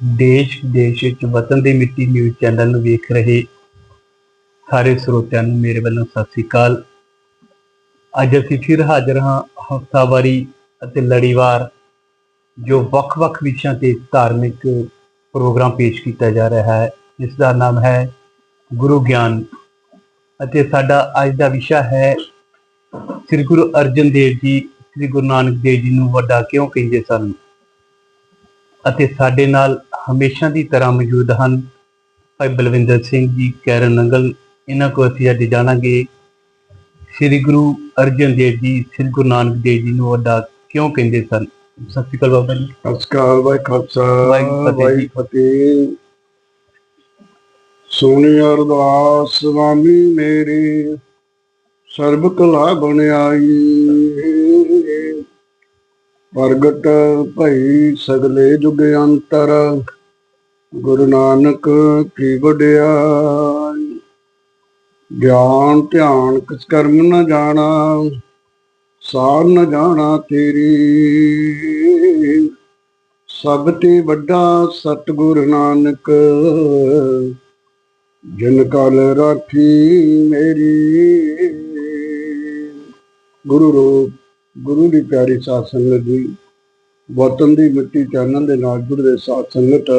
ਦੇਸ਼ ਵਿਦੇਸ਼ ਵਿੱਚ ਵਤਨ ਦੀ ਮਿੱਟੀ ਨਿਊਜ਼ ਚੈਨਲ ਨੂੰ ਵੇਖ ਰਹੇ ਸਾਰੇ ਸਰੋਤਿਆਂ ਨੂੰ ਮੇਰੇ ਵੱਲੋਂ ਸਤਿ ਸ੍ਰੀ ਅਕਾਲ। ਅੱਜ ਅਸੀਂ ਫਿਰ ਹਾਜ਼ਰ ਹਾਂ ਹਫਤਾਵਾਰੀ ਅਤੇ ਲੜੀਵਾਰ ਜੋ ਵੱਖ-ਵੱਖ ਵਿਸ਼ਿਆਂ ਤੇ ਧਾਰਮਿਕ ਪ੍ਰੋਗਰਾਮ ਪੇਸ਼ ਕੀਤਾ ਜਾ ਰਿਹਾ ਹੈ। ਇਸ ਦਾ ਨਾਮ ਹੈ ਗੁਰੂ ਗਿਆਨ ਅਤੇ ਸਾਡਾ ਅੱਜ ਦਾ ਵਿਸ਼ਾ ਹੈ ਸ੍ਰੀ ਗੁਰੂ ਅਰਜਨ ਦੇਵ ਜੀ, ਸ੍ਰੀ ਗੁਰੂ ਨਾਨਕ ਦੇਵ ਜੀ ਨੂੰ ਵੱਡਾ ਕਿਉਂ ਕਹਿੰਦੇ ਸਨ? ਅਤੇ ਸਾਡੇ ਨਾਲ ਹਮੇਸ਼ਾ ਦੀ ਤਰ੍ਹਾਂ ਮੌਜੂਦ ਹਨ। ਭਾਈ ਬਲਵਿੰਦਰ ਸਿੰਘ ਜੀ ਕੈਰਨ ਨੰਗਲ ਇਹਨਾਂ ਕੋਲ ਅਸੀਂ ਅੱਜ ਜਾਣਾਂਗੇ। ਸ੍ਰੀ ਗੁਰੂ ਅਰਜਨ ਦੇਵ ਜੀ ਸ੍ਰੀ ਗੁਰੂ ਨਾਨਕ ਦੇਵ ਜੀ ਨੂੰ ਵੱਡਾ ਕਿਉਂ ਕਹਿੰਦੇ ਸਨ? ਸਤਿ ਸ਼੍ਰੀ ਅਕਾਲ ਬਾਬਾ ਜੀ। ਅਸਕਾਲ ਵਾਹਿ ਖਾਲਸਾ ਵਾਹਿ। ਫਤਿਹ। ਸੋਨੀ ਅਰਦਾਸ ਸੁਆਮੀ ਮੇਰੇ ਸਰਬ ਕਲਾ ਬਣਾਈ ਪ੍ਰਗਟ ਭਈ ਸਗਲੇ ਜੁਗ ਅੰਤਰ ਗੁਰੂ ਨਾਨਕ ਕੀ ਵਡਿਆਈ। ਗਿਆਨ, ਧਿਆਨ, ਕਿਸ ਕਰਮ ਨਾ ਜਾਣਾ, ਸਾਰ ਨ ਜਾਣਾ ਤੇਰੀ। ਸਭ ਤੇ ਵੱਡਾ ਸਤਿਗੁਰ ਨਾਨਕ, ਜਿਨ ਕਲ ਰਾਖੀ ਮੇਰੀ। ਗੁਰੂ ਰੂਪ, ਗੁਰੂ ਦੀ ਪਿਆਰੀ ਸਾਧ ਸੰਗਤ ਜੀ, ਵਤਨ ਦੀ ਮਿੱਟੀ ਚਾਨਣ ਦੇ ਨਾਲ ਜੁੜਦੇ ਸਾਧ ਸੰਗਤ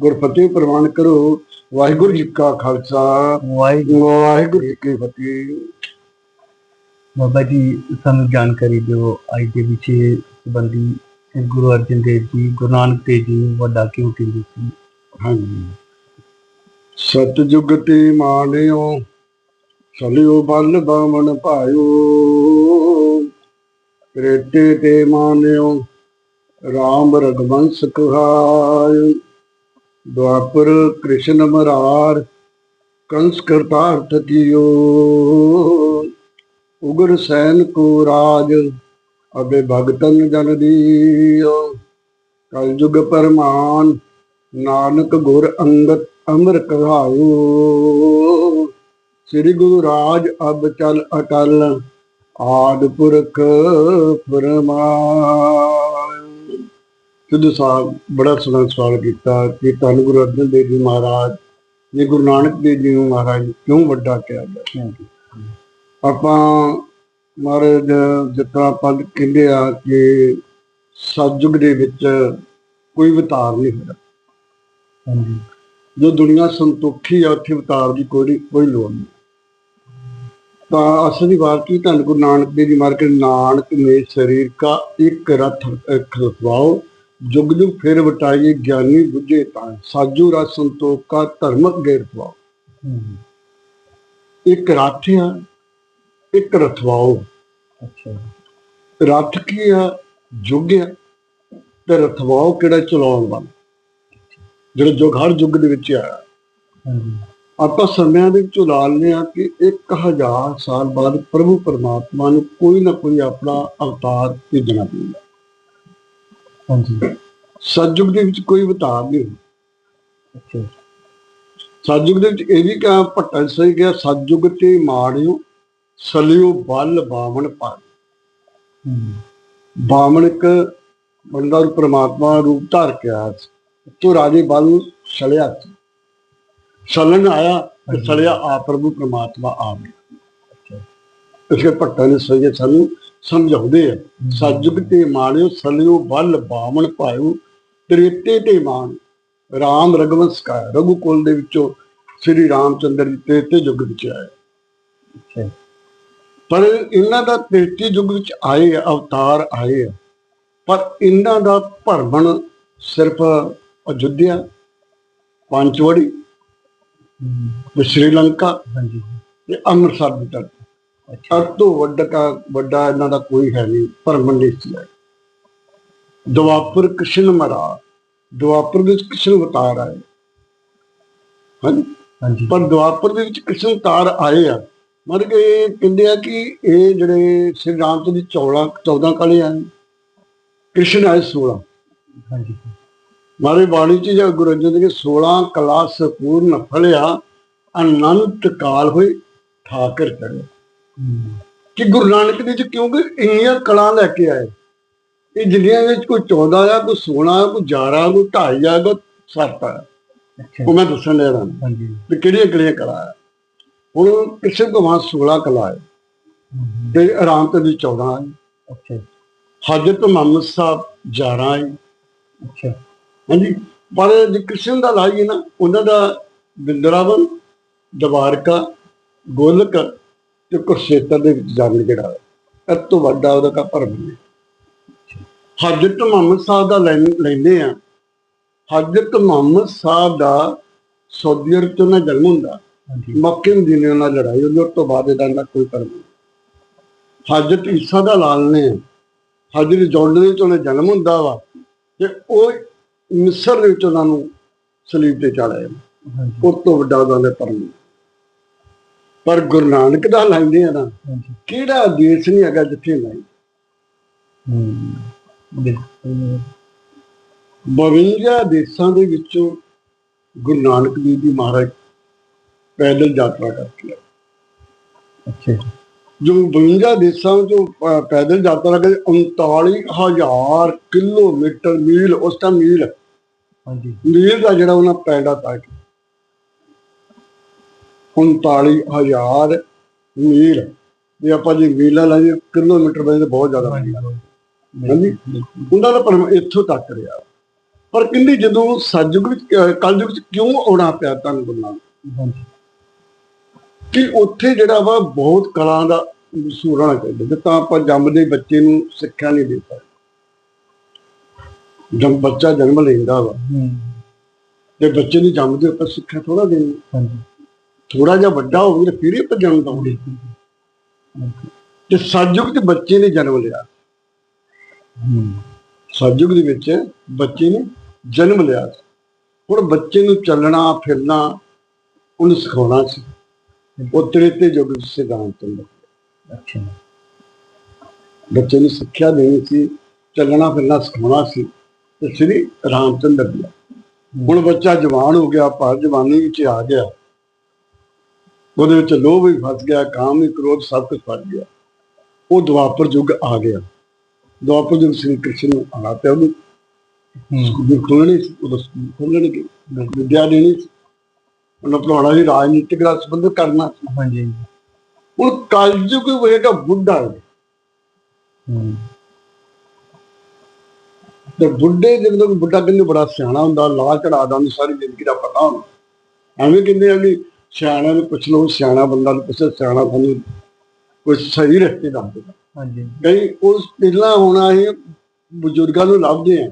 ਗੁਰਫਤਿਹ ਪ੍ਰਵਾਨ ਕਰੋ। ਵਾਹਿਗੁਰੂ ਜੀ ਕਾ ਖਾਲਸਾ। ਵਾਹਿਗੁਰੂ। ਵਾਹਿਗੁਰੂ ਜੀ ਕੀ ਫਤਿਹ। ਬਾਬਾ ਜੀ ਸਾਨੂੰ ਜਾਣਕਾਰੀ ਦਿਓ ਅੱਜ ਦੇ ਵਿਸ਼ੇ ਸੰਬੰਧੀ ਗੁਰੂ ਅਰਜਨ ਦੇਵ ਜੀ ਗੁਰੂ ਨਾਨਕ ਦੇਵ ਜੀ ਨੂੰ ਵੱਡਾ ਕਿਉਂ ਕਹਿੰਦੇ ਸੀ? ਹਾਂਜੀ। ਸਤਜੁਗ ਤੇ ਮਾਨਿਓ ਸਲਿਓ ਬਲ ਬਾਮਣ ਭਾਇਓ। ਰੇਤੇ ਤੇ ਮਾਨਿਓ ਰਾਮ ਰਗਵੰਸ ਕਹਾਇ ਦੁਆਪਰ ਕ੍ਰਿਸ਼ਨ ਮਰਾਰ ਕੰਸ ਕਰਤਾਰਥ ਕੀਓ। ਉਗਰ ਸੈਨ ਕੋ ਰਾਜ, ਅਬੇ ਭਗਤਨ ਜਨ ਦੀਓ। ਕਲਯੁਗ ਪਰਮਾਨ, ਨਾਨਕ ਗੁਰ ਅੰਗਦ ਅਮਰ ਕਹਾਇਓ ਸ੍ਰੀ ਗੁਰੂ ਰਾਜ ਅਬ ਚਲ ਅਟਲ, ਆਦ ਪੁਰਖ ਫਰਮਾਇ ਸਿੱਧੂ ਸਾਹਿਬ ਬੜਾ ਸੋਹਣਾ ਸਵਾਲ ਕੀਤਾ ਕਿ ਧੰਨ ਗੁਰੂ ਅਰਜਨ ਦੇਵ ਜੀ ਮਹਾਰਾਜ ਨੇ ਗੁਰੂ ਨਾਨਕ ਦੇਵ ਜੀ ਨੂੰ ਮਹਾਰਾਜ ਕਿਉਂ ਵੱਡਾ ਕਿਹਾ ਗਿਆ? ਆਪਾਂ ਮਹਾਰਾਜ ਜਿੱਦਾਂ ਆਪਾਂ ਕਹਿੰਦੇ ਆ ਕਿ ਸਤਜੁਗ ਦੇ ਵਿੱਚ ਕੋਈ ਵਿਤਾਰ ਨਹੀਂ ਹੋਇਆ। ਹਾਂਜੀ। ਜੋ ਦੁਨੀਆ ਸੰਤੋਖੀ ਆ ਉੱਥੇ ਵਿਤਾਰ ਦੀ ਕੋਈ ਕੋਈ ਲੋੜ ਨਹੀਂ। ਤਾਂ ਅਸਲੀ ਬਾਤ ਕੀ? ਧੰਨ ਗੁਰੂ ਨਾਨਕ ਦੇਵ ਜੀ ਮਾਰ ਕੇ ਨਾਨਕ ਨੇ ਸਰੀਰ ਕਾ ਇੱਕ ਰਥ ਇੱਕ ਰਖਵਾਓ ਜੁਗ ਜੁਗ ਫਿਰ ਵਟਾਈਏ ਗਿਆਨੀ ਬੁੱਝੇ ਤਾਂ ਸਾਜੂ ਰਸ ਸੰਤੋਖ ਕਾ ਧਰਮਕ ਗੈਰ ਹਮ, ਇੱਕ ਰਥ ਆ ਇੱਕ ਰਥਵਾਓ। ਅੱਛਾ। ਰਥ ਕੀ ਆ ਯੁੱਗ ਆ ਤੇ ਰਥਵਾਓ ਕਿਹੜਾ ਚਲਾਉਣ ਵਾਲਾ? ਜਿਹੜਾ ਯੁੱਗ ਹਰ ਯੁੱਗ ਦੇ ਵਿੱਚ ਆਇਆ। ਆਪਾਂ ਸਮਿਆਂ ਦੇ ਵਿੱਚ ਲਾਲਨੇ ਆ ਕਿ 1000 ਸਾਲ ਬਾਅਦ ਪ੍ਰਭੂ ਪਰਮਾਤਮਾ ਨੂੰ ਕੋਈ ਨਾ ਕੋਈ ਆਪਣਾ ਅਵਤਾਰ ਭੇਜਣਾ ਪੈਂਦਾ ਹਾਂਜੀ। ਸਤਜੁਗ ਦੇ ਵਿੱਚ ਕੋਈ ਅਵਤਾਰ ਨਹੀਂ ਅੱਛਾ। ਸਤਜੁਗ ਦੇ ਵਿੱਚ ਇਹ ਵੀ ਕਿਹਾ ਭੱਟਾ ਸਹੀ ਗਿਆ ਸਤਜੁਗ ਤੇ ਮਾੜਿਓ ਸਲਿਓ ਬਲ ਬਾਵਣ ਪਾ ਹਮ, ਬਾਵਣ ਇੱਕ ਬੰਦਾ ਨੂੰ ਪ੍ਰਮਾਤਮਾ ਰੂਪ ਧਾਰ ਕੇ ਆਇਆ ਸੀ। ਤੋ ਰਾਜੇ ਬਲ ਛਲਿਆ ਛਲਣ ਆਇਆ ਤੇ ਛਲਿਆ ਆ ਪ੍ਰਭੂ ਪ੍ਰਮਾਤਮਾ ਆ ਗਿਆ। ਇਸ ਕਰਕੇ ਭੱਟਾ ਨੇ ਸਹੀ ਸਾਨੂੰ ਸਮਝਾਉਂਦੇ ਆ। ਸਤਜੁਗ ਤੇ ਮਾਣਿਓ ਸਲਿਓ ਬਲ ਬਾਵਣ ਪਾਇਓ ਤ੍ਰੇਤੇ ਤੇ ਮਾਨ ਰਾਮ ਰਗਵੰਸ ਕਾ ਰਘੂ ਕੁਲ ਦੇ ਵਿੱਚੋਂ ਸ੍ਰੀ ਰਾਮਚੰਦਰ ਜੀ ਤ੍ਰੇਤੇ ਯੁੱਗ ਵਿੱਚ ਆਏ। ਪਰ ਇਹਨਾਂ ਦਾ ਤ੍ਰੇਤੇ ਯੁੱਗ ਵਿੱਚ ਆਏ ਅਵਤਾਰ ਆਏ ਆ। ਪਰ ਇਹਨਾਂ ਦਾ ਭਰਮਣ ਸਿਰਫ ਅਯੁੱਧਿਆ ਪੰਚਵੜੀ ਸ਼੍ਰੀਲੰਕਾ ਹਾਂਜੀ। ਤੇ ਅੰਮ੍ਰਿਤਸਰ ਦੇ ਤੱਕ ਸਭ ਤੋਂ ਵੱਡਾ ਕਾ- ਵੱਡਾ ਇਹਨਾਂ ਦਾ ਕੋਈ ਹੈ ਨਹੀਂ ਭਰਮਣ ਦੇ ਸੀ ਦੁਆਪਰ ਕ੍ਰਿਸ਼ਨ ਮਰਾ ਦੁਆਪਰ ਦੇ ਵਿੱਚ ਕ੍ਰਿਸ਼ਨ ਅਵਤਾਰ ਆਏ। ਹਾਂਜੀ? ਹਾਂਜੀ। ਪਰ ਦੁਆਪਰ ਦੇ ਵਿੱਚ ਕ੍ਰਿਸ਼ਨ ਅਵਤਾਰ ਆਏ ਆ। ਕਿ ਇਹ ਕਹਿੰਦੇ ਆ ਕਿ ਇਹ ਜਿਹੜੇ ਸ੍ਰੀ ਰਾਮ ਜੀ 14 14 ਕਾਲੇ ਆ। ਕ੍ਰਿਸ਼ਨ ਆਏ 16 ਹਾਂਜੀ। ਮਾਰੇ ਬਾਣੀ ਚ ਜਾਂ ਗੁਰੂ ਅਰਜਨ ਜੀ 16 ਕਲਾ ਸੰਪੂਰਨ ਫਲਿਆ ਅਨੰਤ ਕਾਲ ਹੋਏ ਠਾਕਰ ਚੜੇ ਹਮ, ਕਿ ਗੁਰੂ ਨਾਨਕ ਦੇਵ ਜੀ ਕਿਉਂਕਿ ਇੰਨੀਆਂ ਕਲਾ ਲੈ ਕੇ ਆਏ। ਇਹ ਜਿੰਨੀਆਂ ਵਿੱਚ ਕੋਈ 14 ਆ ਕੋਈ 16 ਆ ਕੋਈ 11 ਕੋਈ 2.5 ਆ ਕੋਈ ਸਰਤਾ ਹੈ ਅੱਛਾ। ਉਹ ਮੈਂ ਦੱਸਣ ਲੈ ਰਹਾ ਹਾਂਜੀ। ਕਿਹੜੀਆਂ ਕਿਹੜੀਆਂ ਕਲਾ ਹੈ ਹੁਣ ਕਿਸੇ ਭਗਵਾਨ 16 ਕਲਾ ਹੈ। ਤੇ ਆਰਾਮ ਤੇ ਦੀ 14 ਹੈ ਅੱਛਾ। ਹਜ਼ਰਤ ਮੁਹੰਮਦ ਸਾਹਿਬ 11 ਹੈ ਅੱਛਾ। ਹਾਂਜੀ ਪਰ ਜੇ ਕ੍ਰਿਸ਼ਨ ਦਾ ਲਾਈਏ ਨਾ ਉਹਨਾਂ ਦਾ ਬਿੰਦਰਾਵਨ ਦਵਾਰਕਾ ਗੋਲਕ ਤੇ ਕੁਰਸ਼ੇਤਰ ਦੇ ਵਿੱਚ ਜੰਗ ਜਿਹੜਾ ਇਹ ਤੋਂ ਵੱਡਾ ਉਹਦਾ ਕਾ ਭਰਮ ਨਹੀਂ ਹਜ਼ਰਤ ਮੁਹੰਮਦ ਸਾਹਿਬ ਦਾ ਲੈਂ- ਲੈਂਦੇ ਆ ਹਜ਼ਰਤ ਮੁਹੰਮਦ ਸਾਹਿਬ ਦਾ ਸਾਊਦੀ ਅਰਬ ਉਹਨਾਂ ਦਾ ਜਨਮ ਹੁੰਦਾ। ਮੱਕੇ ਮਦੀਨੇ ਨਾਲ ਲੜਾਈ ਹੋਈ ਉਸ ਤੋਂ ਬਾਅਦ ਇਹਦਾ ਨਾ ਕੋਈ ਭਰਮ ਨਹੀਂ। ਹਜ਼ਰਤ ਈਸਾ ਦਾ ਲਾਲ ਨੇ। ਹਜ਼ਰਤ ਜੋਰਡਨ ਵਿੱਚ ਉਹਨੇ ਜਨਮ ਹੁੰਦਾ ਵਾ। ਤੇ ਉਹ ਮਿਸਰ ਦੇ ਵਿੱਚ ਉਹਨਾਂ ਨੂੰ ਸਲੀਬ ਤੇ ਹਾਂਜੀ। ਉਸ ਤੋਂ ਵੱਡਾ ਉਹਦਾ ਨੇ ਨਹੀਂ। ਪਰ ਗੁਰੂ ਨਾਨਕ ਦਾ ਲੈਂਦੇ ਆ ਨਾ ਕਿਹੜਾ ਦੇਸ਼ ਨਹੀਂ ਹੈਗਾ ਜਿੱਥੇ ਨਹੀਂ 52 ਦੇਸ਼ਾਂ ਦੇ ਵਿੱਚੋਂ ਗੁਰੂ ਨਾਨਕ ਦੇਵ ਜੀ ਮਹਾਰਾਜ ਪੈਦਲ ਯਾਤਰਾ ਕਰਕੇ। ਅੱਛਾ ਜੋ। 52 ਦੇਸ਼ਾਂ ਪ- ਪੈਦਲ ਯਾਤਰਾ ਕਰਕੇ 39000 ਕਿਲੋਮੀਟਰ ਮੀਲ ਉਸ ਦਾ ਮੀਲ। ਹਾਂਜੀ। ਮੀਲ ਦਾ ਜਿਹੜਾ ਉਹਨਾਂ ਪੈਂਡਾ ਤੱਕ 39000 ਮੀਲ। ਜੇ ਆਪਾਂ ਜੀ ਮੀਲਾਂ ਲਾਈਏ ਕਿਲੋਮੀਟਰ ਬਣੇ ਤਾਂ ਬਹੁਤ ਜ਼ਿਆਦਾ ਹਾਂਜੀ। ਉਹਨਾਂ ਦਾ ਪਰਮ ਇੱਥੋਂ ਤੱਕ ਰਿਹਾ। ਪਰ ਕਹਿੰਦੇ ਜਦੋਂ ਸਤਜੁਗ ਵਿੱਚ ਕਲਯੁਗ ਵਿੱਚ ਕਿਉਂ ਆਉਣਾ ਪਿਆ ਤੁਹਾਨੂੰ ਗੁਰੂ ਨਾਨਕ? ਹਾਂਜੀ। ਕਿ ਉੱਥੇ ਜਿਹੜਾ ਵਾ ਬਹੁਤ ਕਲਾ ਦਾ ਚਾਹੀਦਾ ਜੇ ਤਾਂ ਆਪਾਂ ਜੰਮਦੇ ਬੱਚੇ ਨੂੰ ਸਿੱਖਿਆ ਨਹੀਂ ਦੇ ਸਕਦੇ ਜਦ ਬੱਚਾ ਜਨਮ ਲੈਂਦਾ ਵਾ। ਤੇ ਬੱਚੇ ਨੂੰ ਜੰਮਦੇ ਆਪਾਂ ਸਿੱਖਿਆ ਥੋੜਾ ਦੇਣੀ। ਹਾਂਜੀ। ਥੋੜਾ ਜਿਹਾ ਵੱਡਾ ਹੋਵੇ ਤਾਂ ਫਿਰ ਹੀ ਆਪਾਂ ਜਨਮ ਦਵਾਂਗੇ। ਬਿਲਕੁਲ ਤੇ ਸਤਜੁਗ ਚ ਬੱਚੇ ਨੇ ਜਨਮ ਲਿਆ। ਸਤਜੁਗ ਦੇ ਵਿੱਚ ਬੱਚੇ ਨੇ ਜਨਮ ਲਿਆ। ਹੁਣ ਬੱਚੇ ਨੂੰ ਚੱਲਣਾ ਫਿਰਨਾ ਉਹਨੂੰ ਸਿਖਾਉਣਾ ਸੀ। ਉਹ ਤ੍ਰੇਤੇ ਯੁੱਗ ਸਿਧਾਂਤ ਹੁੰਦਾ। ਅੱਛਾ। ਬੱਚੇ ਨੂੰ ਸਿੱਖਿਆ ਦੇਣੀ ਸੀ ਚੱਲਣਾ ਫਿਰਨਾ ਸਿਖਾਉਣਾ ਸੀ ਤੇ ਸ੍ਰੀ ਰਾਮਚੰਦਰ ਜੀ। ਹੁਣ ਬੱਚਾ ਜਵਾਨ ਹੋ ਗਿਆ ਪਰ ਜਵਾਨੀ ਵਿੱਚ ਆ ਗਿਆ। ਉਹਦੇ ਵਿੱਚ ਲੋਭ ਵੀ ਫਸ ਗਿਆ ਕਾਮ ਵੀ ਕ੍ਰੋਧ ਸਭ ਕੁਝ ਫਸ ਗਿਆ। ਉਹ ਦੁਆਪਰ ਯੁੱਗ ਆ ਗਿਆ। ਦੁਆਪਰ ਯੁੱਗ ਸ੍ਰੀ ਕ੍ਰਿਸ਼ਨ ਨੂੰ ਆਣਾ ਪਿਆ ਉਹਨੂੰ ਸਕੂਲ ਖੋਲਣੇ ਉਦੋਂ ਸਕੂਲ ਖੋਲਣਗੇ ਵਿਦਿਆ ਦੇਣੀ ਉਹਨਾਂ ਪੜਾਉਣਾ ਸੀ ਰਾਜਨੀਤਿਕ ਨਾਲ ਸੰਬੰਧ ਕਰਨਾ। ਹਾਂਜੀ ਹੁਣ ਕਲਯੁਗ ਹੋਏਗਾ ਬੁੱਢਾ ਤੇ ਬੁੱਢੇ ਜਦੋਂ ਬੁੱਢਾ ਕਹਿੰਦੇ ਬੜਾ ਸਿਆਣਾ ਹੁੰਦਾ ਲਾ ਚੜਾ ਦਾ ਸਾਰੀ ਜ਼ਿੰਦਗੀ ਦਾ ਪਤਾ ਹੁੰਦਾ। ਐਵੇਂ ਕਹਿੰਦੇ ਆ ਵੀ ਸਿਆਣਾ ਨੂੰ ਪੁੱਛ ਲਓ ਸਿਆਣਾ ਬੰਦਾ ਨੂੰ ਪੁੱਛੇ ਸਿਆਣਾ ਤੁਹਾਨੂੰ ਕੋਈ ਸਹੀ ਰਸਤੇ ਦੱਸ ਦੇਗਾ ਹਾਂਜੀ। ਕਈ ਉਸ ਪਹਿਲਾਂ ਹੋਣਾ ਇਹ ਬਜ਼ੁਰਗਾਂ ਨੂੰ ਲੱਭਦੇ ਆ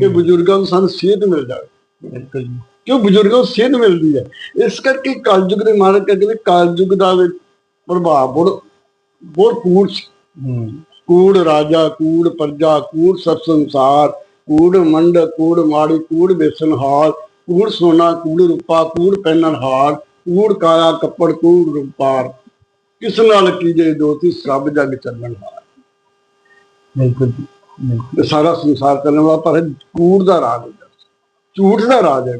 ਕਿ ਬਜ਼ੁਰਗਾਂ ਨੂੰ ਸਾਨੂੰ ਸਿਹਤ ਮਿਲ ਜਾਵੇ ਬਿਲਕੁਲ ਕਿਉਂ ਬਜ਼ੁਰਗਾਂ ਨੂੰ ਸਿਹਤ ਮਿਲਦੀ ਹੈ? ਇਸ ਕਰਕੇ ਕਲਯੁਗ ਦੇ ਮਾਲਕ ਕਹਿੰਦੇ ਕਲਯੁਗ ਦਾ ਪ੍ਰਭਾਵ ਬਹੁਤ ਬਹੁਤ ਕੂੜ ਕੂੜ ਰਾਜਾ ਕੂੜ ਪ੍ਰਜਾ ਕੂੜ ਸਭ ਸੰਸਾਰ ਕੂੜ ਮੰਡ ਕੂੜ ਮਾੜੀ ਕੂੜ ਬੇਸਨ ਹਾਰ ਕੂੜ ਸੋਨਾ ਕੂੜ ਰੂਪਾ ਕੂੜ ਪਹਿਨਣ ਹਾਰ ਕੂੜ ਕਾਇਆ ਕੱਪੜ ਕੂੜ ਰੂਪਾਰ ਕਿਸ ਨਾਲ ਕੀਜੇ ਦੋਤੀ ਸਭ ਜਗ ਚੱਲਣ ਹਾਰ। ਬਿਲਕੁਲ ਬਿਲਕੁਲ। ਸਾਰਾ ਸੰਸਾਰ ਚੱਲਣ ਵਾਲਾ ਪਰ ਕੂੜ ਦਾ ਰਾਜ ਹੈ। ਝੂਠ ਦਾ ਰਾਜ ਹੈ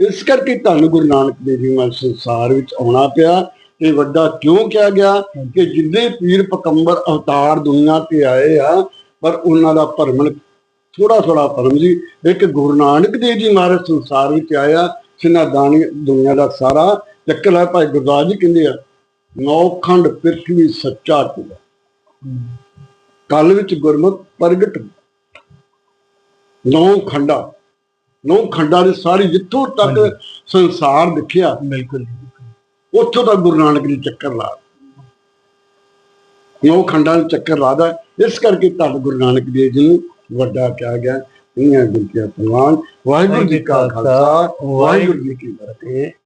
ਇਸ ਕਰਕੇ ਧੰਨ ਗੁਰੂ ਨਾਨਕ ਦੇਵ ਜੀ ਨੂੰ ਸੰਸਾਰ ਵਿੱਚ ਆਉਣਾ ਪਿਆ। ਇਹ ਵੱਡਾ ਕਿਉਂ ਕਿਹਾ ਗਿਆ? ਕਿ ਜਿੰਨੇ ਪੀਰ ਪਕੰਬਰ ਅਵਤਾਰ ਦੁਨੀਆ ਤੇ ਆਏ ਆ ਪਰ ਉਹਨਾਂ ਦਾ ਭਰਮਣ ਥੋੜਾ ਥੋੜਾ ਭਰਮ ਜੀ ਇੱਕ ਗੁਰੂ ਨਾਨਕ ਦੇਵ ਜੀ ਮਹਾਰਾਜ ਸੰਸਾਰ ਵਿੱਚ ਆਇਆ। ਜਿਨ੍ਹਾਂ ਦਾਣੀ ਦੁਨੀਆ ਦਾ ਸਾਰਾ ਚੱਕਰ ਹੈ ਭਾਈ ਗੁਰਦਾਸ ਜੀ ਕਹਿੰਦੇ ਆ ਨੌਖੰਡ ਪ੍ਰਿਥਵੀ ਸੱਚਾ ਟੂਆ ਹਮ, ਕਲ ਵਿੱਚ ਗੁਰਮੁਖ ਪ੍ਰਗਟ ਨੌ ਖੰਡਾ ਨੌ ਖੰਡਾਂ ਦੇ ਸਾਰੀ ਜਿੱਥੋਂ ਤੱਕ। ਸੰਸਾਰ ਦਿਖਿਆ ਬਿਲਕੁਲ ਉੱਥੋਂ ਤੱਕ ਗੁਰੂ ਨਾਨਕ ਜੀ ਚੱਕਰ ਲਾ ਨੌ ਖੰਡਾਂ ਦੇ ਚੱਕਰ ਲਾਦਾ ਇਸ ਕਰਕੇ ਧੰਨ ਗੁਰੂ ਨਾਨਕ ਦੇਵ ਜੀ ਨੂੰ ਵੱਡਾ ਕਿਹਾ ਗਿਆ। ਇੰਨੀਆਂ ਗੁਰਤੀਆਂ ਪ੍ਰਵਾਨ ਵਾਹਿਗੁਰੂ ਜੀ ਕਾ ਖਾਲਸਾ ਵਾਹਿਗੁਰੂ ਜੀ ਕੀ ਫਤਿਹ।